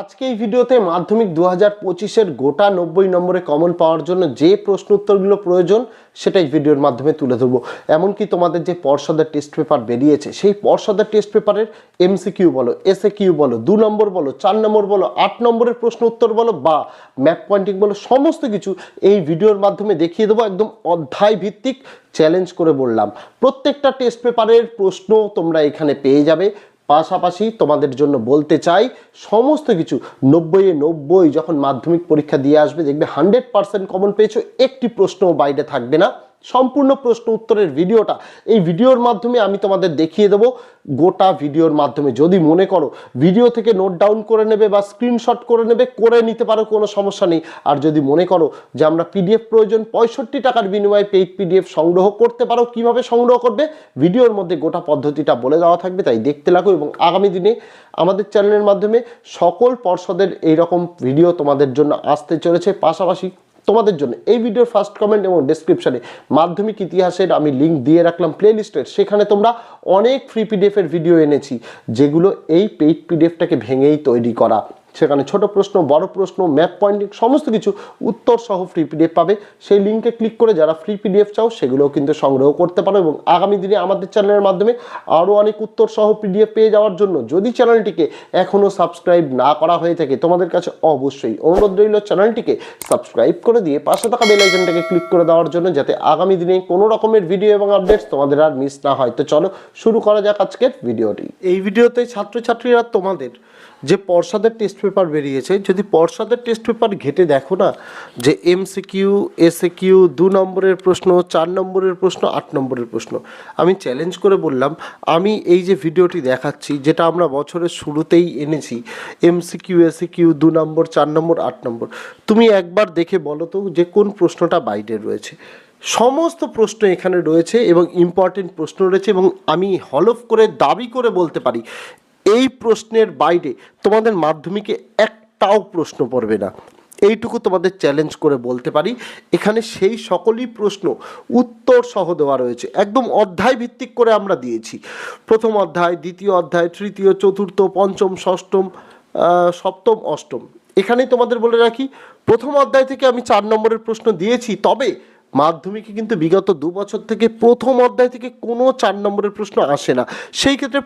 আজকে এই ভিডিওতে মাধ্যমিক দু হাজার পঁচিশের গোটা নব্বই নম্বরে কমন পাওয়ার জন্য যে প্রশ্ন উত্তরগুলো প্রয়োজন, সেটাই ভিডিওর মাধ্যমে তুলে ধরবো। এমনকি তোমাদের যে পর্ষদের টেস্ট পেপার বেরিয়েছে, সেই পর্ষদের টেস্ট পেপারের এমসিকিউ বলো এসএ কিউ বলো, দু নম্বর বলো, চার নম্বর বলো, আট নম্বরের প্রশ্ন উত্তর বলো বা ম্যাপ পয়েন্টিং বলো, সমস্ত কিছু এই ভিডিওর মাধ্যমে দেখিয়ে দেবো, একদম অধ্যায় ভিত্তিক চ্যালেঞ্জ করে বললাম। প্রত্যেকটা টেস্ট পেপারের প্রশ্ন তোমরা এখানে পেয়ে যাবে। পাশাপাশি তোমাদের জন্য বলতে চাই, সমস্ত কিছু, নব্বইয়ে নব্বই যখন মাধ্যমিক পরীক্ষা দিয়ে আসবে, দেখবে হান্ড্রেড পার্সেন্ট কমন পেয়েছ, একটি প্রশ্নও বাইরে থাকবে না। সম্পূর্ণ প্রশ্ন উত্তরের ভিডিওটা। এই ভিডিওর মাধ্যমে আমি তোমাদের দেখিয়ে দেবো, গোটা ভিডিওর মাধ্যমে। যদি মনে করো ভিডিও থেকে নোট ডাউন করে নেবে বা স্ক্রিনশট করে নেবে, করে নিতে পারো, কোনো সমস্যা নেই। আর যদি মনে করো যে আমরা পিডিএফ প্রয়োজন, পঁয়ষট্টি টাকার বিনিময়ে পেইড পিডিএফ সংগ্রহ করতে পারো, কীভাবে সংগ্রহ করবে? ভিডিওর মধ্যে গোটা পদ্ধতিটা বলে দেওয়া থাকবে, তাই দেখতে লাগো এবং আগামী দিনে আমাদের চ্যানেলের মাধ্যমে সকল পর্ষদের এইরকম ভিডিও তোমাদের জন্য আসতে চলেছে। পাশাপাশি তোমাদের জন্য। এই ভিডিওর ফার্স্ট কমেন্ট এবং ডিসক্রিপশানে মাধ্যমিক ইতিহাসের আমি লিঙ্ক দিয়ে রাখলাম প্লেলিস্টের সেখানে তোমরা অনেক ফ্রি পিডিএফ এর ভিডিও এনেছি, যেগুলো এই পেইড পিডিএফটাকে ভেঙেই তৈরি করা। সেখানে ছোট প্রশ্ন, বড় প্রশ্ন ম্যাপ পয়েন্টিং সমস্ত কিছু উত্তর সহ ফ্রি পিডিএফ পাবে। সেই লিঙ্কে ক্লিক করে যারা ফ্রি পিডিএফ চাও, সেগুলোও কিন্তু সংগ্রহ করতে পারো এবং আগামী দিনে আমাদের চ্যানেলের মাধ্যমে আরও অনেক উত্তর সহ পিডিএফ পেয়ে যাওয়ার জন্য যদি চ্যানেলটিকে এখনও সাবস্ক্রাইব না করা হয়ে থাকে, তোমাদের কাছে অবশ্যই অনুরোধ রইল চ্যানেলটিকে সাবস্ক্রাইব করে দিয়ে পাশে থাকা বেল আইকনটাকে ক্লিক করে দেওয়ার জন্য যাতে আগামী দিনে কোনো রকমের ভিডিও এবং আপডেটস তোমাদের আর মিস না হয়। তো চলো শুরু করা যাক আজকের ভিডিওটি এই ভিডিওতে ছাত্রছাত্রীরা তোমাদের যে পর্ষদের টেস্ট পেপার বেরিয়েছে, যদি পর্ষদের টেস্ট পেপার ঘেটে দেখো না, যে এমসিকিউ এসএ কিউ দু নম্বরের প্রশ্ন, চার নম্বরের প্রশ্ন, আট নম্বরের প্রশ্ন, আমি চ্যালেঞ্জ করে বললাম, আমি এই যে ভিডিওটি দেখাচ্ছি, যেটা আমরা বছরের শুরুতেই এনেছি এমসিকিউ এসএ কিউ দু নম্বর, চার নম্বর, আট নম্বর, তুমি একবার দেখে বলো তো যে কোন প্রশ্নটা বাইরে রয়েছে। সমস্ত প্রশ্ন এখানে রয়েছে এবং ইম্পর্টেন্ট প্রশ্ন রয়েছে এবং আমি হলফ করে দাবি করে বলতে পারি এই প্রশ্নের বাইরে তোমাদের মাধ্যমিকে একটাও প্রশ্ন পড়বে না। এইটুকু তোমাদের চ্যালেঞ্জ করে বলতে পারি। এখানে সেই সকলই প্রশ্ন উত্তর সহ দেওয়া রয়েছে। একদম অধ্যায় ভিত্তিক করে আমরা দিয়েছি। প্রথম অধ্যায়, দ্বিতীয় অধ্যায়, তৃতীয়, চতুর্থ, পঞ্চম, ষষ্ঠম সপ্তম, অষ্টম। এখানেই তোমাদের বলে রাখি, প্রথম অধ্যায় থেকে আমি চার নম্বরের প্রশ্ন দিয়েছি, তবে মাধ্যমিকে কিন্তু বিগত দু বছর থেকে প্রথম অধ্যায় থেকে কোনো চার নম্বরের প্রশ্ন আসে না। সেই ক্ষেত্রে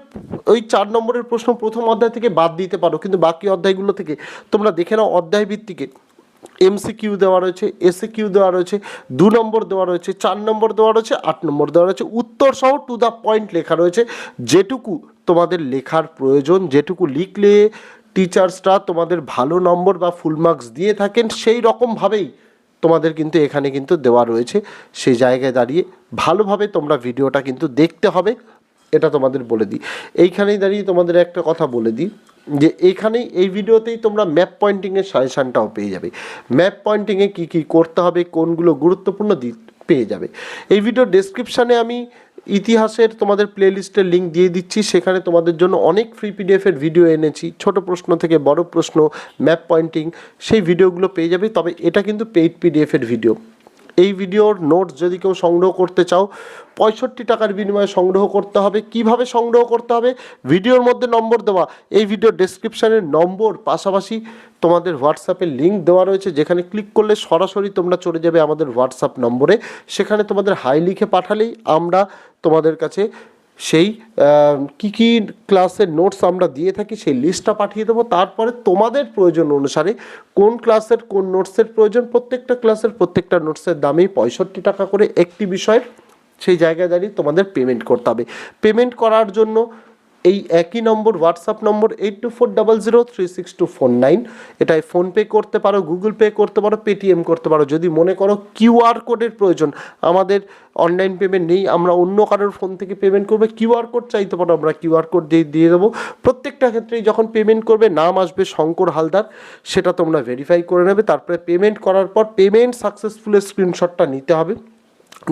ওই চার নম্বরের প্রশ্ন প্রথম অধ্যায় থেকে বাদ দিতে পারো, কিন্তু বাকি অধ্যায়গুলো থেকে তোমরা দেখে নাও অধ্যায় ভিত্তিকে। এমসি কিউ দেওয়া রয়েছে এসএ কিউ দেওয়া রয়েছে, দু নম্বর দেওয়া রয়েছে, চার নম্বর দেওয়া রয়েছে, আট নম্বর দেওয়া রয়েছে। উত্তর সহ টু দ্য পয়েন্ট লেখা রয়েছে। যেটুকু তোমাদের লেখার প্রয়োজন, যেটুকু লিখলে টিচার্সরা তোমাদের ভালো নম্বর বা ফুল মার্কস দিয়ে থাকেন, সেই রকমভাবেই তোমাদের কিন্তু এখানে কিন্তু দেওয়া রয়েছে। সেই জায়গায় দাঁড়িয়ে ভালোভাবে তোমরা ভিডিওটা কিন্তু দেখতে হবে, এটা তোমাদের বলে দিই। এইখানেই দাঁড়িয়ে তোমাদের একটা কথা বলে দিই, যে এইখানেই এই ভিডিওতেই তোমরা ম্যাপ পয়েন্টিংয়ের সাজেশানটাও পেয়ে যাবে। ম্যাপ পয়েন্টিংয়ে কী কী করতে হবে, কোনগুলো গুরুত্বপূর্ণ দিক পেয়ে যাবে। এই ভিডিও ডেসক্রিপশানে আমি ইতিহাসের তোমাদের প্লেলিস্টের লিঙ্ক দিয়ে দিচ্ছি। সেখানে তোমাদের জন্য অনেক ফ্রি পিডিএফের ভিডিও এনেছি। ছোট প্রশ্ন থেকে বড় প্রশ্ন ম্যাপ পয়েন্টিং সেই ভিডিওগুলো পেয়ে যাবে। তবে এটা কিন্তু পেইড পিডিএফের ভিডিও এই ভিডিওর নোটস যদি কেউ সংগ্রহ করতে চাও, পঁয়ষট্টি টাকার বিনিময়ে সংগ্রহ করতে হবে। কীভাবে সংগ্রহ করতে হবে? ভিডিওর মধ্যে নম্বর দেওয়া। এই ভিডিও ডেসক্রিপশানের নম্বর। পাশাপাশি তোমাদের হোয়াটসঅ্যাপে লিঙ্ক দেওয়া রয়েছে, যেখানে ক্লিক করলে সরাসরি তোমরা চলে যাবে আমাদের হোয়াটসঅ্যাপ নম্বরে। সেখানে তোমাদের হাই লিখে পাঠালেই আমরা তোমাদের কাছে সেই কি কি ক্লাসের নোটস আমরা দিয়ে থাকি সেই লিস্টটা পাঠিয়ে দেবো। তারপরে তোমাদের প্রয়োজন অনুসারে কোন ক্লাসের কোন নোটসের প্রয়োজন, প্রত্যেকটা ক্লাসের প্রত্যেকটা নোটসের দামেই পঁয়ষট্টি টাকা করে একটি বিষয়ের সেই জায়গায় দাঁড়িয়ে তোমাদের পেমেন্ট করতে হবে। পেমেন্ট করার জন্য এই একই number WhatsApp number eight two four double zero three six two four nine এটায় ফোনপে করতে পারো গুগল পে করতে পারো পেটিএম করতে পারো। যদি মনে করো কিউআর কোডের প্রয়োজন, আমাদের অনলাইন পেমেন্ট নেই, আমরা অন্য কারোর ফোন থেকে পেমেন্ট করবে কিউআর কোড চাইতে পারো, আমরা কিউআর কোড দিয়ে দিয়ে দেবো। প্রত্যেকটা ক্ষেত্রেই যখন পেমেন্ট করবে, নাম আসবে শঙ্কর হালদার, সেটা তোমরা ভেরিফাই করে নেবে। তারপরে পেমেন্ট করার পর পেমেন্ট সাকসেসফুলের স্ক্রিনশটটা নিতে হবে।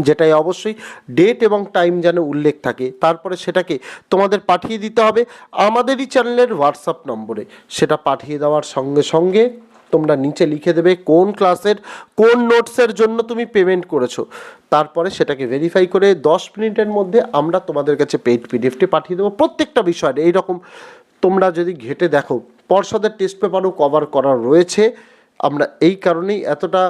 যেটাই অবশ্যই ডেট এবং টাইম যেন উল্লেখ থাকে। তারপরে সেটাকে তোমাদের পাঠিয়ে দিতে হবে আমাদেরই চ্যানেলের হোয়াটসঅ্যাপ নম্বরে। সেটা পাঠিয়ে দেওয়ার সঙ্গে সঙ্গে তোমরা নিচে লিখে দেবে কোন ক্লাসের কোন নোটসের জন্য তুমি পেমেন্ট করেছ। তারপরে সেটাকে ভেরিফাই করে দশ মিনিটের মধ্যে আমরা তোমাদের কাছে পেইড পিডিএফটি পাঠিয়ে দেবো। প্রত্যেকটা বিষয়ের এইরকম তোমরা যদি ঘেটে দেখো, পর্ষদের টেস্ট পেপারও কভার করা রয়েছে। আমরা এই কারণেই এতটা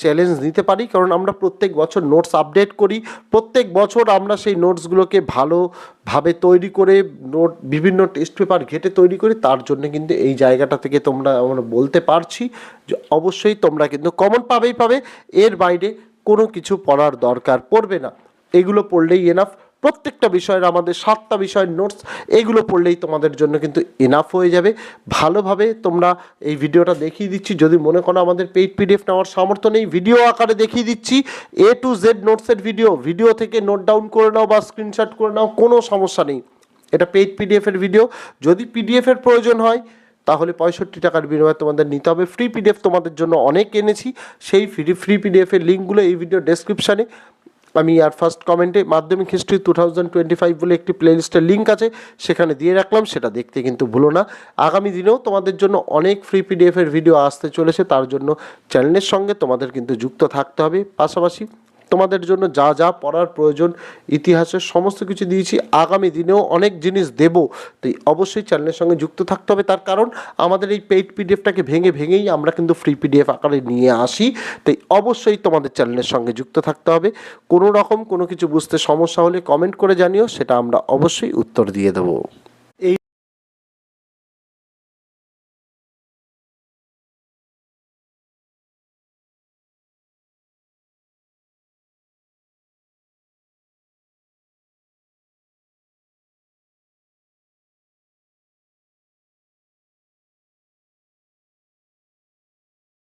চ্যালেঞ্জ নিতে পারি। কারণ আমরা প্রত্যেক বছর নোটস আপডেট করি। প্রত্যেক বছর আমরা সেই নোটসগুলোকে ভালোভাবে তৈরি করে নোট বিভিন্ন টেস্ট পেপার ঘেটে তৈরি করি। তার জন্য কিন্তু এই জায়গাটা থেকে তোমরা, আমরা বলতে পারছি যে অবশ্যই তোমরা কিন্তু কমন পাবেই পাবে। এর বাইরে কোনো কিছু পড়ার দরকার পড়বে না। এগুলো পড়লেই এনাফ প্রত্যেকটা বিষয়ের, আমাদের সাতটা বিষয়ের নোটস এগুলো পড়লেই তোমাদের জন্য কিন্তু এনাফ হয়ে যাবে। ভালোভাবে তোমরা এই ভিডিওটা দেখিয়ে দিচ্ছি। যদি মনে করো আমাদের পেইড পিডিএফ নেওয়ার সামর্থ্য নেই ভিডিও আকারে দেখিয়ে দিচ্ছি। এ টু জেড নোটসের ভিডিও ভিডিও থেকে নোট ডাউন করে নাও বা স্ক্রিনশট করে নাও, কোনো সমস্যা নেই। এটা পেইড পিডিএফের ভিডিও যদি পিডিএফের প্রয়োজন হয়, তাহলে পঁয়ষট্টি টাকার বিনিময়ে তোমাদের নিতে হবে। ফ্রি পিডিএফ তোমাদের জন্য অনেক এনেছি। সেই ফ্রি ফ্রি পিডিএফের লিঙ্কগুলো এই ভিডিও ডেসক্রিপশানে আমি আর ফার্স্ট কমেন্টে Madhyamik history two thousand twenty five বলে একটি প্লেলিস্টের লিঙ্ক আছে, সেখানে দিয়ে রাখলাম, সেটা দেখতে কিন্তু ভুলো না। আগামী দিনেও তোমাদের জন্য অনেক ফ্রি পিডিএফের ভিডিও আসতে চলেছে, তার জন্য চ্যানেলের সঙ্গে তোমাদের কিন্তু যুক্ত থাকতে হবে। পাশাপাশি তোমাদের জন্য যা যা পড়ার প্রয়োজন, ইতিহাসের সমস্ত কিছু দিয়েছি। আগামী দিনেও অনেক জিনিস দেব। তাই অবশ্যই চ্যানেলের সঙ্গে যুক্ত থাকতে হবে। তার কারণ, আমাদের এই পেইড পিডিএফটাকে ভেঙে ভেঙেই আমরা কিন্তু ফ্রি পিডিএফ আকারে নিয়ে আসি। তাই অবশ্যই তোমাদের চ্যানেলের সঙ্গে যুক্ত থাকতে হবে। কোনো রকম কোনো কিছু বুঝতে সমস্যা হলে কমেন্ট করে জানিও, সেটা আমরা অবশ্যই উত্তর দিয়ে দেবো।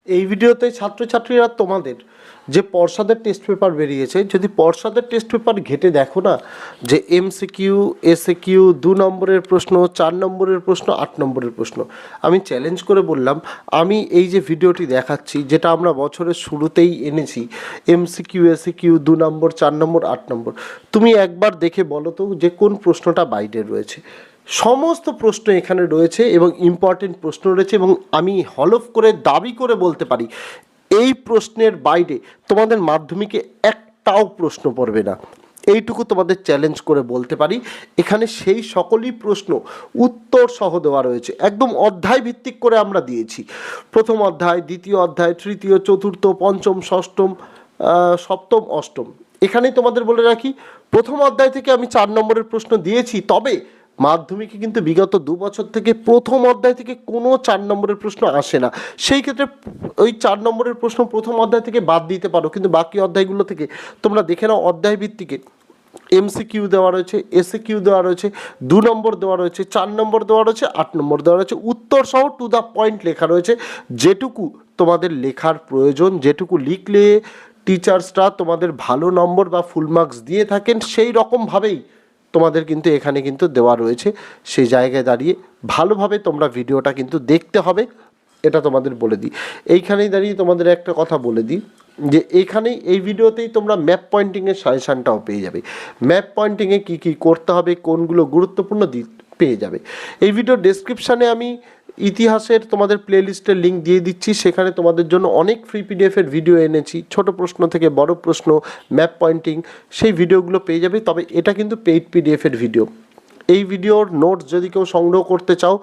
এই ভিডিওতে ছাত্রছাত্রীরা তোমাদের যে পর্ষদের টেস্ট পেপার বেরিয়েছে, যদি পর্ষদের টেস্ট পেপার ঘেটে দেখো না, যে এমসিকিউ এসএ কিউ দু নম্বরের প্রশ্ন, চার নম্বরের প্রশ্ন, আট নম্বরের প্রশ্ন, আমি চ্যালেঞ্জ করে বললাম, আমি এই যে ভিডিওটি দেখাচ্ছি, যেটা আমরা বছরের শুরুতেই এনেছি এমসিকিউ এসএ কিউ দু নম্বর, চার নম্বর, আট নম্বর, তুমি একবার দেখে বলো তো যে কোন প্রশ্নটা বাইরে রয়েছে। সমস্ত প্রশ্ন এখানে রয়েছে এবং ইম্পর্টেন্ট প্রশ্ন রয়েছে এবং আমি হলফ করে দাবি করে বলতে পারি, এই প্রশ্নের বাইরে তোমাদের মাধ্যমিকে একটাও প্রশ্ন পড়বে না। এইটুকু তোমাদের চ্যালেঞ্জ করে বলতে পারি। এখানে সেই সকলই প্রশ্ন উত্তর সহ দেওয়া রয়েছে। একদম অধ্যায় ভিত্তিক করে আমরা দিয়েছি। প্রথম অধ্যায়, দ্বিতীয় অধ্যায়, তৃতীয়, চতুর্থ, পঞ্চম, ষষ্ঠম সপ্তম, অষ্টম। এখানেই তোমাদের বলে রাখি, প্রথম অধ্যায় থেকে আমি চার নম্বরের প্রশ্ন দিয়েছি, তবে মাধ্যমিকে কিন্তু বিগত দু বছর থেকে প্রথম অধ্যায় থেকে কোনো চার নম্বরের প্রশ্ন আসে না। সেই ক্ষেত্রে ওই চার নম্বরের প্রশ্ন প্রথম অধ্যায় থেকে বাদ দিতে পারো, কিন্তু বাকি অধ্যায়গুলো থেকে তোমরা দেখে নাও অধ্যায় ভিত্তিকে। এমসি কিউ দেওয়া রয়েছে এসে কিউ দেওয়া রয়েছে, দু নম্বর দেওয়া রয়েছে, চার নম্বর দেওয়া রয়েছে, আট নম্বর দেওয়া রয়েছে। উত্তর সহ টু দ্য পয়েন্ট লেখা রয়েছে। যেটুকু তোমাদের লেখার প্রয়োজন, যেটুকু লিখলে টিচার্সরা তোমাদের ভালো নম্বর বা ফুল মার্কস দিয়ে থাকেন, সেই রকমভাবেই তোমাদের কিন্তু এখানে কিন্তু দেওয়া রয়েছে। সেই জায়গায় দাঁড়িয়ে ভালোভাবে তোমরা ভিডিওটা কিন্তু দেখতে হবে, এটা তোমাদের বলে দিই। এইখানেই দাঁড়িয়ে তোমাদের একটা কথা বলে দিই, যে এইখানেই এই ভিডিওতেই তোমরা ম্যাপ পয়েন্টিংয়ের সাজেশানটাও পেয়ে যাবে। ম্যাপ পয়েন্টিংয়ে কী কী করতে হবে, কোনগুলো গুরুত্বপূর্ণ দিক পেয়ে যাবে। এই ভিডিও ডেসক্রিপশানে আমি ইতিহাসের তোমাদের প্লেলিস্টের লিঙ্ক দিয়ে দিচ্ছি। সেখানে তোমাদের জন্য অনেক ফ্রি পিডিএফের ভিডিও এনেছি। ছোট প্রশ্ন থেকে বড় প্রশ্ন ম্যাপ পয়েন্টিং সেই ভিডিওগুলো পেয়ে যাবে। তবে এটা কিন্তু পেইড পিডিএফের ভিডিও এই ভিডিওর নোটস যদি কেউ সংগ্রহ করতে চাও,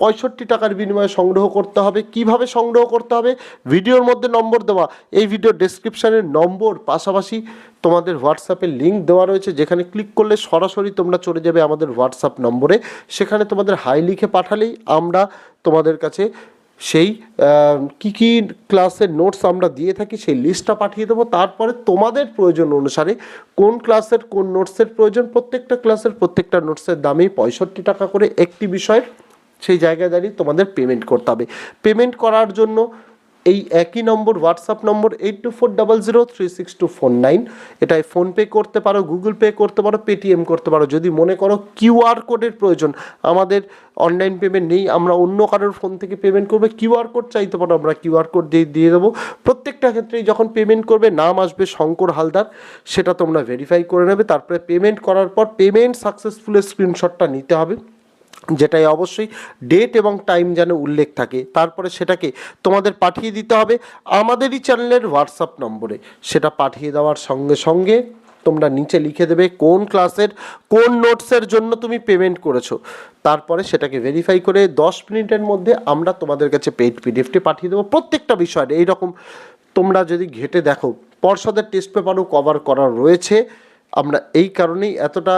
পঁয়ষট্টি টাকার বিনিময়ে সংগ্রহ করতে হবে। কীভাবে সংগ্রহ করতে হবে? ভিডিওর মধ্যে নম্বর দেওয়া। এই ভিডিও ডেসক্রিপশানের নম্বর। পাশাপাশি তোমাদের হোয়াটসঅ্যাপে লিঙ্ক দেওয়া রয়েছে, যেখানে ক্লিক করলে সরাসরি তোমরা চলে যাবে আমাদের হোয়াটসঅ্যাপ নম্বরে। সেখানে তোমাদের হাই লিখে পাঠালেই আমরা তোমাদের কাছে সেই কি কি ক্লাসের নোটস আমরা দিয়ে থাকি সেই লিস্টটা পাঠিয়ে দেবো। তারপরে তোমাদের প্রয়োজন অনুসারে কোন ক্লাসের কোন নোটসের প্রয়োজন, প্রত্যেকটা ক্লাসের প্রত্যেকটা নোটসের দামেই পঁয়ষট্টি টাকা করে একটি বিষয়ের সেই জায়গায় দাঁড়িয়ে তোমাদের পেমেন্ট করতে হবে। পেমেন্ট করার জন্য এই একই number WhatsApp number eight two four double zero three six two four nine এটাই ফোনপে করতে পারো গুগল পে করতে পারো পেটিএম করতে পারো। যদি মনে করো কিউআর কোডের প্রয়োজন, আমাদের অনলাইন পেমেন্ট নেই, আমরা অন্য কারোর ফোন থেকে পেমেন্ট করবে কিউআর কোড চাইতে পারো, আমরা কিউআর কোড দিয়ে দিয়ে দেবো। প্রত্যেকটা ক্ষেত্রেই যখন পেমেন্ট করবে, নাম আসবে শঙ্কর হালদার, সেটা তোমরা ভেরিফাই করে নেবে। তারপরে পেমেন্ট করার পর পেমেন্ট সাকসেসফুলের স্ক্রিনশটটা নিতে হবে। যেটাই অবশ্যই ডেট এবং টাইম যেন উল্লেখ থাকে। তারপরে সেটাকে তোমাদের পাঠিয়ে দিতে হবে আমাদেরই চ্যানেলের হোয়াটসঅ্যাপ নম্বরে। সেটা পাঠিয়ে দেওয়ার সঙ্গে সঙ্গে তোমরা নিচে লিখে দেবে কোন ক্লাসের কোন নোটসের জন্য তুমি পেমেন্ট করেছ। তারপরে সেটাকে ভেরিফাই করে দশ মিনিটের মধ্যে আমরা তোমাদের কাছে পেইড পিডিএফটি পাঠিয়ে দেবো প্রত্যেকটা বিষয়ের। এইরকম তোমরা যদি ঘেটে দেখো, পর্ষদের টেস্ট পেপারও কভার করা রয়েছে। আমরা এই কারণেই এতটা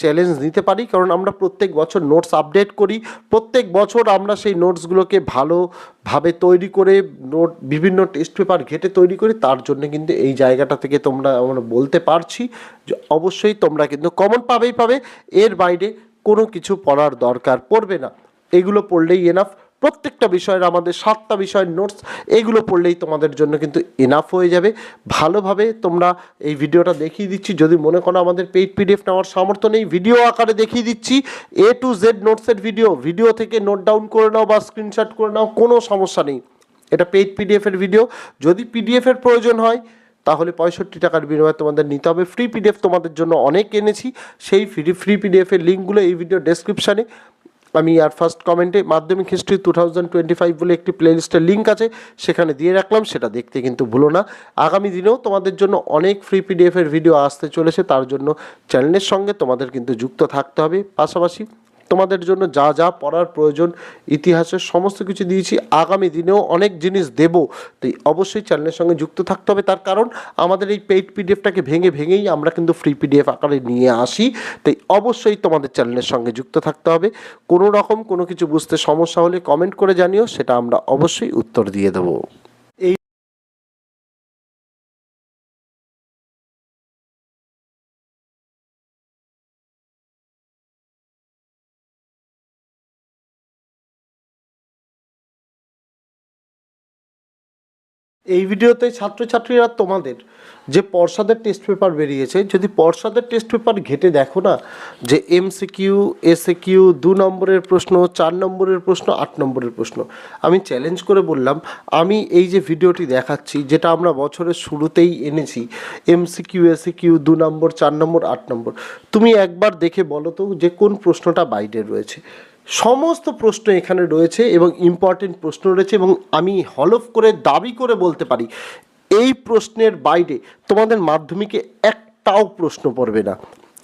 চ্যালেঞ্জ নিতে পারি। কারণ আমরা প্রত্যেক বছর নোটস আপডেট করি। প্রত্যেক বছর আমরা সেই নোটসগুলোকে ভালোভাবে তৈরি করে নোট বিভিন্ন টেস্ট পেপার ঘেটে তৈরি করি। তার জন্য কিন্তু এই জায়গাটা থেকে তোমরা, আমরা বলতে পারছি যে অবশ্যই তোমরা কিন্তু কমন পাবেই পাবে। এর বাইরে কোনো কিছু পড়ার দরকার পড়বে না। এগুলো পড়লেই এনাফ প্রত্যেকটা বিষয়ের আমাদের সাতটা বিষয়ের নোটস এগুলো পড়লেই তোমাদের জন্য কিন্তু এনাফ হয়ে যাবে। ভালোভাবে তোমরা এই ভিডিওটা দেখিয়ে দিচ্ছি। যদি মনে করো আমাদের পেইড পিডিএফ নেওয়ার সামর্থ্য নেই ভিডিও আকারে দেখিয়ে দিচ্ছি। এ টু জেড নোটসের ভিডিও ভিডিও থেকে নোট ডাউন করে নাও বা স্ক্রিনশট করে নাও, কোনো সমস্যা নেই। এটা পেইড পিডিএফ এর ভিডিও যদি পিডিএফের প্রয়োজন হয়, তাহলে পঁয়ষট্টি টাকার বিনিময়ে তোমাদের নিতে হবে। ফ্রি পিডিএফ তোমাদের জন্য অনেক এনেছি। সেই ফ্রি ফ্রি পিডিএফের লিঙ্কগুলো এই ভিডিও ডেসক্রিপশানে আমি আর ফার্স্ট কমেন্টে Madhyamik history two thousand twenty five বলে একটি প্লেলিস্টের লিঙ্ক আছে, সেখানে দিয়ে রাখলাম, সেটা দেখতে কিন্তু ভুলো না। আগামী দিনেও তোমাদের জন্য অনেক ফ্রি পিডিএফের ভিডিও আসতে চলেছে, তার জন্য চ্যানেলের সঙ্গে তোমাদের কিন্তু যুক্ত থাকতে হবে। পাশাপাশি তোমাদের জন্য যা যা পড়ার প্রয়োজন, ইতিহাসের সমস্ত কিছু দিয়েছি। আগামী দিনেও অনেক জিনিস দেব। তাই অবশ্যই চ্যানেলের সঙ্গে যুক্ত থাকতে হবে। তার কারণ, আমাদের এই পেইড পিডিএফটাকে ভেঙে ভেঙেই আমরা কিন্তু ফ্রি পিডিএফ আকারে নিয়ে আসি। তাই অবশ্যই তোমাদের চ্যানেলের সঙ্গে যুক্ত থাকতে হবে। কোনো রকম কোনো কিছু বুঝতে সমস্যা হলে কমেন্ট করে জানিও, সেটা আমরা অবশ্যই উত্তর দিয়ে দেবো। এই ভিডিওতে ছাত্রছাত্রীরা তোমাদের যে পর্ষদের টেস্ট পেপার বেরিয়েছে, যদি পর্ষদের টেস্ট পেপার ঘেটে দেখো না, যে এমসিকিউ এসএ কিউ দু নম্বরের প্রশ্ন, চার নম্বরের প্রশ্ন, আট নম্বরের প্রশ্ন, আমি চ্যালেঞ্জ করে বললাম, আমি এই যে ভিডিওটি দেখাচ্ছি, যেটা আমরা বছরের শুরুতেই এনেছি এমসিকিউ এসএ কিউ দু নম্বর, চার নম্বর, আট নম্বর, তুমি একবার দেখে বলো তো যে কোন প্রশ্নটা বাইরে রয়েছে। সমস্ত প্রশ্ন এখানে রয়েছে এবং ইম্পর্টেন্ট প্রশ্ন রয়েছে এবং আমি হলফ করে দাবি করে বলতে পারি, এই প্রশ্নের বাইরে তোমাদের মাধ্যমিকে একটাও প্রশ্ন পড়বে না।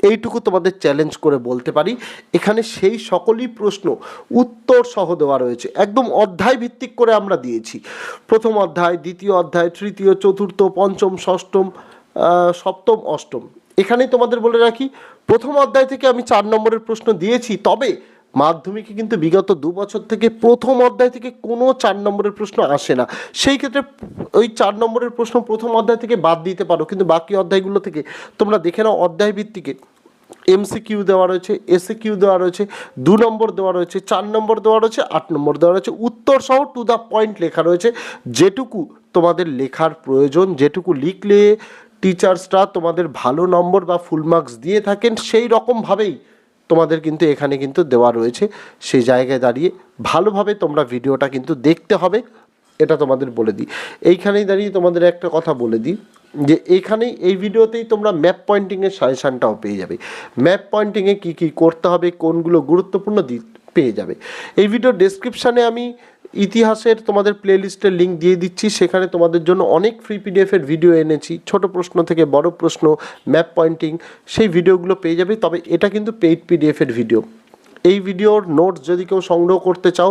এইটুকু তোমাদের চ্যালেঞ্জ করে বলতে পারি। এখানে সেই সকলই প্রশ্ন উত্তর সহ দেওয়া রয়েছে। একদম অধ্যায় ভিত্তিক করে আমরা দিয়েছি। প্রথম অধ্যায়, দ্বিতীয় অধ্যায়, তৃতীয়, চতুর্থ, পঞ্চম, ষষ্ঠম সপ্তম, অষ্টম। এখানেই তোমাদের বলে রাখি, প্রথম অধ্যায় থেকে আমি চার নম্বরের প্রশ্ন দিয়েছি, তবে মাধ্যমিকে কিন্তু বিগত দু বছর থেকে প্রথম অধ্যায় থেকে কোনো চার নম্বরের প্রশ্ন আসে না। সেই ক্ষেত্রে ওই চার নম্বরের প্রশ্ন প্রথম অধ্যায় থেকে বাদ দিতে পারো, কিন্তু বাকি অধ্যায়গুলো থেকে তোমরা দেখে নাও অধ্যায় ভিত্তিকে। এমসি কিউ দেওয়া রয়েছে এসে কিউ দেওয়া রয়েছে, দু নম্বর দেওয়া রয়েছে, চার নম্বর দেওয়া রয়েছে, আট নম্বর দেওয়া রয়েছে। উত্তর সহ টু দ্য পয়েন্ট লেখা রয়েছে। যেটুকু তোমাদের লেখার প্রয়োজন, যেটুকু লিখলে টিচার্সরা তোমাদের ভালো নম্বর বা ফুল মার্কস দিয়ে থাকেন, সেই রকমভাবেই তোমাদের কিন্তু এখানে কিন্তু দেওয়া রয়েছে। সেই জায়গায় দাঁড়িয়ে ভালোভাবে তোমরা ভিডিওটা কিন্তু দেখতে হবে, এটা তোমাদের বলে দিই। এইখানেই দাঁড়িয়ে তোমাদের একটা কথা বলে দিই, যে এইখানেই এই ভিডিওতেই তোমরা ম্যাপ পয়েন্টিংয়ের সাজেশানটাও পেয়ে যাবে। ম্যাপ পয়েন্টিংয়ে কী কী করতে হবে, কোনগুলো গুরুত্বপূর্ণ দিক পেয়ে যাবে। এই ভিডিও ডেসক্রিপশানে আমি ইতিহাসের তোমাদের প্লেলিস্টের লিঙ্ক দিয়ে দিচ্ছি। সেখানে তোমাদের জন্য অনেক ফ্রি পিডিএফের ভিডিও এনেছি। ছোট প্রশ্ন থেকে বড় প্রশ্ন ম্যাপ পয়েন্টিং সেই ভিডিওগুলো পেয়ে যাবে। তবে এটা কিন্তু পেইড পিডিএফের ভিডিও এই ভিডিওর নোটস যদি কেউ সংগ্রহ করতে চাও,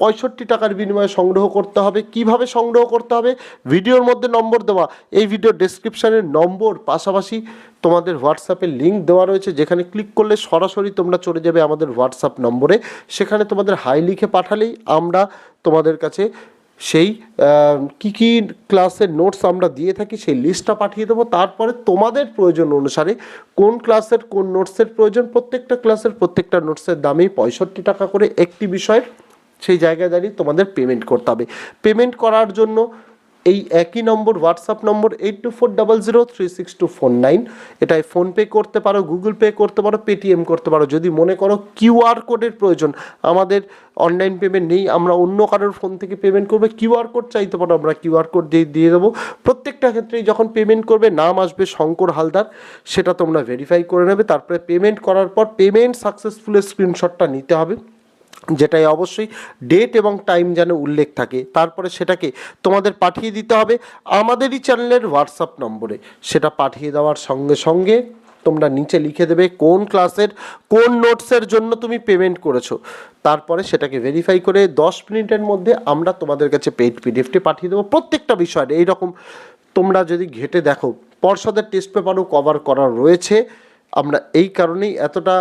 পঁয়ষট্টি টাকার বিনিময়ে সংগ্রহ করতে হবে। কীভাবে সংগ্রহ করতে হবে? ভিডিওর মধ্যে নম্বর দেওয়া। এই ভিডিও ডেসক্রিপশানের নম্বর। পাশাপাশি তোমাদের হোয়াটসঅ্যাপে লিঙ্ক দেওয়া রয়েছে, যেখানে ক্লিক করলে সরাসরি তোমরা চলে যাবে আমাদের হোয়াটসঅ্যাপ নম্বরে। সেখানে তোমাদের হাই লিখে পাঠালেই আমরা তোমাদের কাছে সেই কি কি ক্লাসের নোটস আমরা দিয়ে থাকি সেই লিস্টটা পাঠিয়ে দেবো। তারপরে তোমাদের প্রয়োজন অনুসারে কোন ক্লাসের কোন নোটসের প্রয়োজন, প্রত্যেকটা ক্লাসের প্রত্যেকটা নোটসের দামেই পঁয়ষট্টি টাকা করে একটি বিষয়ের সেই জায়গায় দাঁড়িয়ে তোমাদের পেমেন্ট করতে হবে। পেমেন্ট করার জন্য এই একই number WhatsApp number eight two four double zero three six two four nine এটাই ফোনপে করতে পারো গুগল পে করতে পারো পেটিএম করতে পারো। যদি মনে করো কিউআর কোডের প্রয়োজন, আমাদের অনলাইন পেমেন্ট নেই, আমরা অন্য কারোর ফোন থেকে পেমেন্ট করবে কিউআর কোড চাইতে পারো, আমরা কিউআর কোড দিয়ে দিয়ে দেবো। প্রত্যেকটা ক্ষেত্রেই যখন পেমেন্ট করবে, নাম আসবে শঙ্কর হালদার, সেটা তোমরা ভেরিফাই করে নেবে। তারপরে পেমেন্ট করার পর পেমেন্ট সাকসেসফুলের স্ক্রিনশটটা নিতে হবে। যেটাই অবশ্যই ডেট এবং টাইম যেন উল্লেখ থাকে। তারপরে সেটাকে তোমাদের পাঠিয়ে দিতে হবে আমাদেরই চ্যানেলের হোয়াটসঅ্যাপ নম্বরে। সেটা পাঠিয়ে দেওয়ার সঙ্গে সঙ্গে তোমরা নিচে লিখে দেবে কোন ক্লাসের কোন নোটসের জন্য তুমি পেমেন্ট করেছ। তারপরে সেটাকে ভেরিফাই করে দশ মিনিটের মধ্যে আমরা তোমাদের কাছে পেইড পিডিএফটি পাঠিয়ে দেবো প্রত্যেকটা বিষয়ের। এইরকম তোমরা যদি ঘেটে দেখো, পর্ষদের টেস্ট পেপারও কভার করা রয়েছে। আমরা এই কারণেই এতটা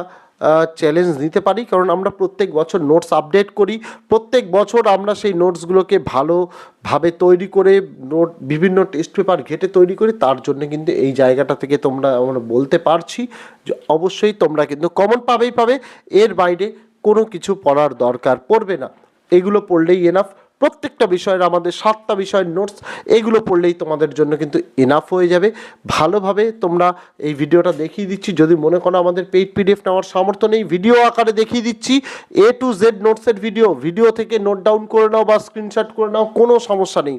চ্যালেঞ্জ নিতে পারি। কারণ আমরা প্রত্যেক বছর নোটস আপডেট করি। প্রত্যেক বছর আমরা সেই নোটসগুলোকে ভালোভাবে তৈরি করে নোট বিভিন্ন টেস্ট পেপার ঘেটে তৈরি করি। তার জন্য কিন্তু এই জায়গাটা থেকে তোমরা, আমরা বলতে পারছি যে অবশ্যই তোমরা কিন্তু কমন পাবেই পাবে। এর বাইরে কোনো কিছু পড়ার দরকার পড়বে না। এগুলো পড়লেই এনাফ প্রত্যেকটা বিষয়ের আমাদের সাতটা বিষয়ের নোটস এগুলো পড়লেই তোমাদের জন্য কিন্তু এনাফ হয়ে যাবে। ভালোভাবে তোমরা এই ভিডিওটা দেখিয়ে দিচ্ছি। যদি মনে করো আমাদের পেইড পিডিএফ নেওয়ার সামর্থ্য নেই ভিডিও আকারে দেখিয়ে দিচ্ছি। এ টু জেড নোটসের ভিডিও ভিডিও থেকে নোট ডাউন করে নাও বা স্ক্রিনশট করে নাও, কোনো সমস্যা নেই।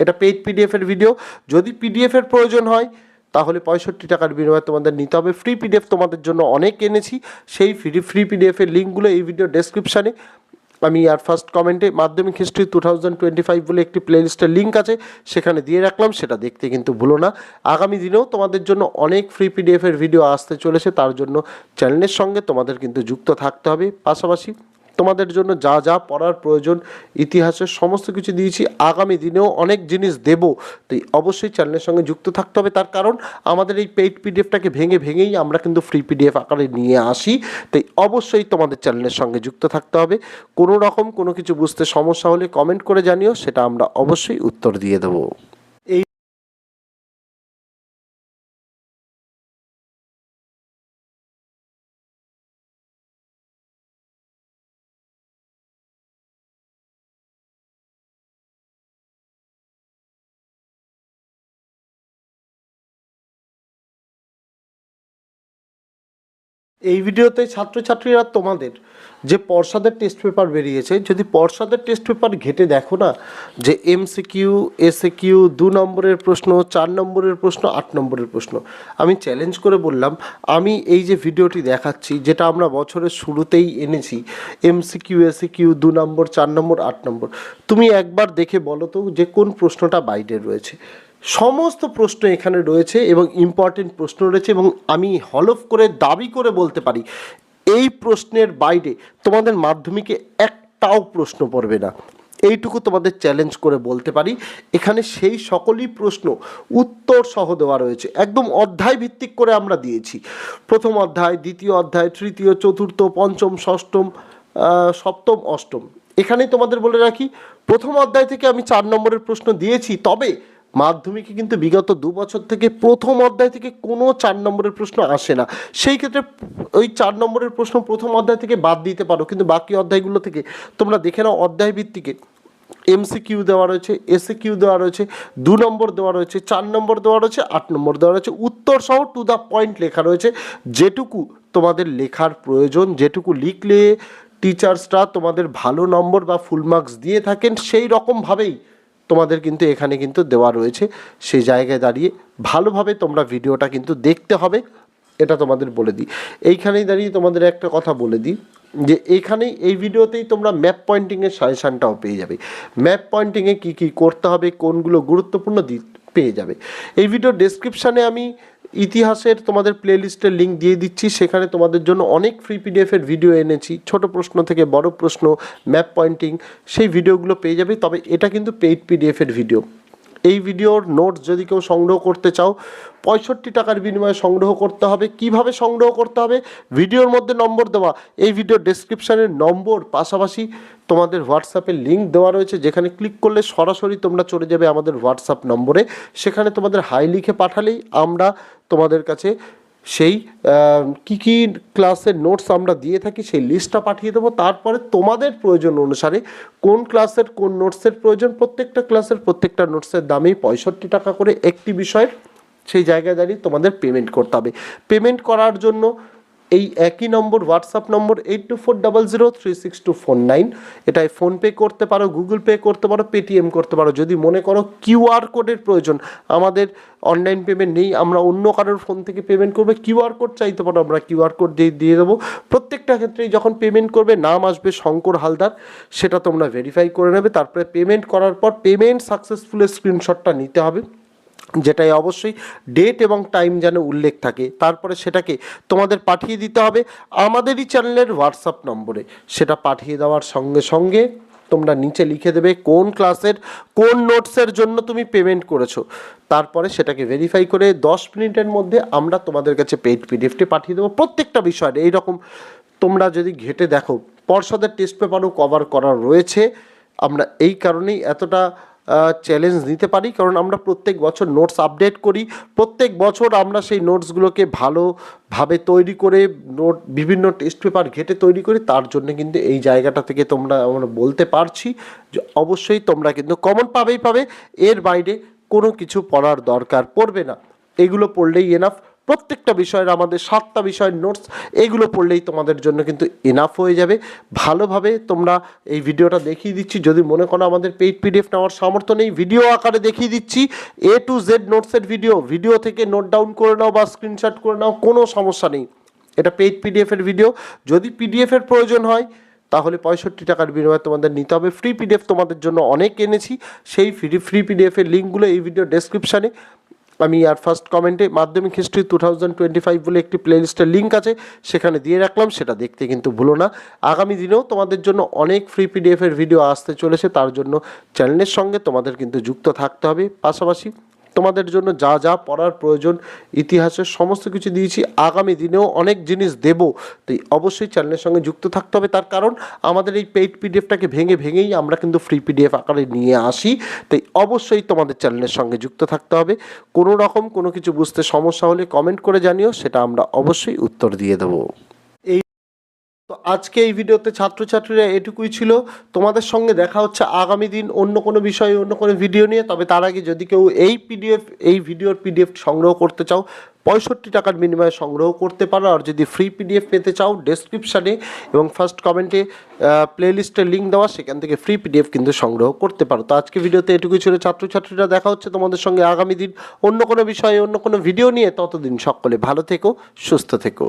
এটা পেইড পিডিএফের ভিডিও যদি পিডিএফের প্রয়োজন হয়, তাহলে পঁয়ষট্টি টাকার বিনিময়ে তোমাদের নিতে হবে। ফ্রি পিডিএফ তোমাদের জন্য অনেক এনেছি। সেই ফ্রি ফ্রি পিডিএফের লিঙ্কগুলো এই ভিডিও ডেসক্রিপশানে আমি আর ফার্স্ট কমেন্টে Madhyamik history two thousand twenty five বলে একটি প্লেলিস্টের লিঙ্ক আছে, সেখানে দিয়ে রাখলাম, সেটা দেখতে কিন্তু ভুলো না। আগামী দিনেও তোমাদের জন্য অনেক ফ্রি পিডিএফের ভিডিও আসতে চলেছে, তার জন্য চ্যানেলের সঙ্গে তোমাদের কিন্তু যুক্ত থাকতে হবে। পাশাপাশি তোমাদের জন্য যা যা পড়ার প্রয়োজন, ইতিহাসের সমস্ত কিছু দিয়েছি। আগামী দিনেও অনেক জিনিস দেব। তাই অবশ্যই চ্যানেলের সঙ্গে যুক্ত থাকতে হবে। তার কারণ, আমাদের এই পেইড পিডিএফটাকে ভেঙে ভেঙেই আমরা কিন্তু ফ্রি পিডিএফ আকারে নিয়ে আসি। তাই অবশ্যই তোমাদের চ্যানেলের সঙ্গে যুক্ত থাকতে হবে। কোনো রকম কোনো কিছু বুঝতে সমস্যা হলে কমেন্ট করে জানিও, সেটা আমরা অবশ্যই উত্তর দিয়ে দেবো। এই ভিডিওতে ছাত্রছাত্রীরা তোমাদের যে পর্ষদের টেস্ট পেপার বেরিয়েছে, যদি পর্ষদের টেস্ট পেপার ঘেটে দেখো না, যে এমসিকিউ এসএ কিউ দু নম্বরের প্রশ্ন, চার নম্বরের প্রশ্ন, আট নম্বরের প্রশ্ন, আমি চ্যালেঞ্জ করে বললাম, আমি এই যে ভিডিওটি দেখাচ্ছি, যেটা আমরা বছরের শুরুতেই এনেছি এমসিকিউ এসএ কিউ দু নম্বর, চার নম্বর, আট নম্বর, তুমি একবার দেখে বলো তো যে কোন প্রশ্নটা বাইরে রয়েছে। সমস্ত প্রশ্ন এখানে রয়েছে এবং ইম্পর্টেন্ট প্রশ্ন রয়েছে এবং আমি হলফ করে দাবি করে বলতে পারি, এই প্রশ্নের বাইরে তোমাদের মাধ্যমিকে একটাও প্রশ্ন পড়বে না। এইটুকু তোমাদের চ্যালেঞ্জ করে বলতে পারি। এখানে সেই সকলই প্রশ্ন উত্তর সহ দেওয়া রয়েছে। একদম অধ্যায় ভিত্তিক করে আমরা দিয়েছি। প্রথম অধ্যায়, দ্বিতীয় অধ্যায়, তৃতীয়, চতুর্থ, পঞ্চম, ষষ্ঠম সপ্তম, অষ্টম। এখানেই তোমাদের বলে রাখি, প্রথম অধ্যায় থেকে আমি চার নম্বরের প্রশ্ন দিয়েছি, তবে মাধ্যমিকে কিন্তু বিগত দু বছর থেকে প্রথম অধ্যায় থেকে কোনো চার নম্বরের প্রশ্ন আসে না। সেই ক্ষেত্রে ওই চার নম্বরের প্রশ্ন প্রথম অধ্যায় থেকে বাদ দিতে পারো, কিন্তু বাকি অধ্যায়গুলো থেকে তোমরা দেখে নাও অধ্যায় ভিত্তিকে। এমসি কিউ দেওয়া রয়েছে এসে কিউ দেওয়া রয়েছে, দু নম্বর দেওয়া রয়েছে, চার নম্বর দেওয়া রয়েছে, আট নম্বর দেওয়া রয়েছে। উত্তর সহ টু দ্য পয়েন্ট লেখা রয়েছে। যেটুকু তোমাদের লেখার প্রয়োজন, যেটুকু লিখলে টিচার্সরা তোমাদের ভালো নম্বর বা ফুল মার্কস দিয়ে থাকেন, সেই রকমভাবেই তোমাদের কিন্তু এখানে কিন্তু দেওয়া রয়েছে। সেই জায়গায় দাঁড়িয়ে ভালোভাবে তোমরা ভিডিওটা কিন্তু দেখতে হবে, এটা তোমাদের বলে দিই। এইখানেই দাঁড়িয়ে তোমাদের একটা কথা বলে দিই, যে এইখানেই এই ভিডিওতেই তোমরা ম্যাপ পয়েন্টিংয়ের সাজেশানটাও পেয়ে যাবে। ম্যাপ পয়েন্টিংয়ে কী কী করতে হবে, কোনগুলো গুরুত্বপূর্ণ দিক পেয়ে যাবে। এই ভিডিও ডেসক্রিপশানে আমি ইতিহাসের তোমাদের প্লেলিস্টের লিঙ্ক দিয়ে দিচ্ছি। সেখানে তোমাদের জন্য অনেক ফ্রি পিডিএফের ভিডিও এনেছি। ছোট প্রশ্ন থেকে বড় প্রশ্ন ম্যাপ পয়েন্টিং সেই ভিডিওগুলো পেয়ে যাবে। তবে এটা কিন্তু পেইড পিডিএফের ভিডিও এই ভিডিওর নোটস যদি কেউ সংগ্রহ করতে চাও, পঁয়ষট্টি টাকার বিনিময়ে সংগ্রহ করতে হবে। কীভাবে সংগ্রহ করতে হবে? ভিডিওর মধ্যে নম্বর দেওয়া। এই ভিডিও ডেসক্রিপশানের নম্বর, পাশাপাশি তোমাদের হোয়াটসঅ্যাপে লিঙ্ক দেওয়া রয়েছে। যেখানে ক্লিক করলে সরাসরি তোমরা চলে যাবে আমাদের হোয়াটসঅ্যাপ নম্বরে। সেখানে তোমাদের হাই লিখে পাঠালেই আমরা তোমাদের কাছে সেই কি কি ক্লাসের নোটস আমরা দিয়ে থাকি সেই লিস্টটা পাঠিয়ে দেবো। তারপরে তোমাদের প্রয়োজন অনুসারে কোন ক্লাসের কোন নোটসের প্রয়োজন, প্রত্যেকটা ক্লাসের প্রত্যেকটা নোটসের দামেই পঁয়ষট্টি টাকা করে একটি বিষয়ের সেই জায়গায় দাঁড়িয়ে তোমাদের পেমেন্ট করতে হবে। পেমেন্ট করার জন্য এই একই number WhatsApp number eight two four double zero three six two four nine এটায় ফোনপে করতে পারো গুগল পে করতে পারো পেটিএম করতে পারো। যদি মনে করো কিউআর কোডের প্রয়োজন, আমাদের অনলাইন পেমেন্ট নেই, আমরা অন্য কারোর ফোন থেকে পেমেন্ট করবে কিউআর কোড চাইতে পারো, আমরা কিউআর কোড দিয়ে দিয়ে দেবো। প্রত্যেকটা ক্ষেত্রেই যখন পেমেন্ট করবে, নাম আসবে শঙ্কর হালদার, সেটা তোমরা ভেরিফাই করে নেবে। তারপরে পেমেন্ট করার পর পেমেন্ট সাকসেসফুলের স্ক্রিনশটটা নিতে হবে। যেটাই অবশ্যই ডেট এবং টাইম যেন উল্লেখ থাকে। তারপরে সেটাকে তোমাদের পাঠিয়ে দিতে হবে আমাদেরই চ্যানেলের হোয়াটসঅ্যাপ নম্বরে। সেটা পাঠিয়ে দেওয়ার সঙ্গে সঙ্গে তোমরা নিচে লিখে দেবে কোন ক্লাসের কোন নোটসের জন্য তুমি পেমেন্ট করেছ। তারপরে সেটাকে ভেরিফাই করে দশ মিনিটের মধ্যে আমরা তোমাদের কাছে পেইড পিডিএফটি পাঠিয়ে দেবো। প্রত্যেকটা বিষয়ের এইরকম তোমরা যদি ঘেটে দেখো, পর্ষদের টেস্ট পেপারও কভার করা রয়েছে। আমরা এই কারণেই এতটা চ্যালেঞ্জ নিতে পারি। কারণ আমরা প্রত্যেক বছর নোটস আপডেট করি। প্রত্যেক বছর আমরা সেই নোটসগুলোকে ভালোভাবে তৈরি করে নোট বিভিন্ন টেস্ট পেপার ঘেটে তৈরি করি। তার জন্য কিন্তু এই জায়গাটা থেকে তোমরা, আমরা বলতে পারছি যে অবশ্যই তোমরা কিন্তু কমন পাবেই পাবে। এর বাইরে কোনো কিছু পড়ার দরকার পড়বে না। এগুলো পড়লেই এনাফ প্রত্যেকটা বিষয়ের, আমাদের সাতটা বিষয়ের নোটস এগুলো পড়লেই তোমাদের জন্য কিন্তু এনাফ হয়ে যাবে। ভালোভাবে তোমরা এই ভিডিওটা দেখিয়ে দিচ্ছি। যদি মনে করো আমাদের পেইড পিডিএফ নেওয়ার সামর্থ্য নেই ভিডিও আকারে দেখিয়ে দিচ্ছি। এ টু জেড নোটসের ভিডিও ভিডিও থেকে নোট ডাউন করে নাও বা স্ক্রিনশট করে নাও, কোনো সমস্যা নেই। এটা পেইড পিডিএফের ভিডিও যদি পিডিএফের প্রয়োজন হয়, তাহলে পঁয়ষট্টি টাকার বিনিময়ে তোমাদের নিতে হবে। ফ্রি পিডিএফ তোমাদের জন্য অনেক এনেছি। সেই ফ্রি ফ্রি পিডিএফের লিঙ্কগুলো এই ভিডিও ডেসক্রিপশানে আমি আর ফার্স্ট কমেন্টে Madhyamik history two thousand twenty five বলে একটি প্লেলিস্টের লিঙ্ক আছে, সেখানে দিয়ে রাখলাম, সেটা দেখতে কিন্তু ভুলো না। আগামী দিনেও তোমাদের জন্য অনেক ফ্রি পিডিএফের ভিডিও আসতে চলেছে, তার জন্য চ্যানেলের সঙ্গে তোমাদের কিন্তু যুক্ত থাকতে হবে। পাশাপাশি তোমাদের জন্য যা যা পড়ার প্রয়োজন, ইতিহাসের সমস্ত কিছু দিয়েছি। আগামী দিনেও অনেক জিনিস দেব। তাই অবশ্যই চ্যানেলের সঙ্গে যুক্ত থাকতে হবে। তার কারণ, আমাদের এই পেইড পিডিএফটাকে ভেঙে ভেঙেই আমরা কিন্তু ফ্রি পিডিএফ আকারে নিয়ে আসি। তাই অবশ্যই তোমাদের চ্যানেলের সঙ্গে যুক্ত থাকতে হবে। কোনো রকম কোনো কিছু বুঝতে সমস্যা হলে কমেন্ট করে জানিও। সেটা আমরা অবশ্যই উত্তর দিয়ে দেবো। তো আজকে এই ভিডিওতে ছাত্রছাত্রীরা এটুকুই ছিল। তোমাদের সঙ্গে দেখা হচ্ছে আগামী দিন অন্য কোনো বিষয়ে, অন্য কোনো ভিডিও নিয়ে। তবে তার আগে যদি কেউ এই পিডিএফ এই ভিডিওর পিডিএফ সংগ্রহ করতে চাও, পঁয়ষট্টি টাকার বিনিময়ে সংগ্রহ করতে পারো। আর যদি ফ্রি পিডিএফ পেতে চাও ডেসক্রিপশানে এবং ফার্স্ট কমেন্টে প্লেলিস্টের লিঙ্ক দেওয়া, সেখান থেকে ফ্রি পিডিএফ কিন্তু সংগ্রহ করতে পারো। তো আজকে ভিডিওতে এটুকুই ছিল। ছাত্রছাত্রীরা দেখা হচ্ছে তোমাদের সঙ্গে আগামী দিন অন্য কোনো বিষয়ে, অন্য কোনো ভিডিও নিয়ে। ততদিন সকলে ভালো থেকো, সুস্থ থেকো।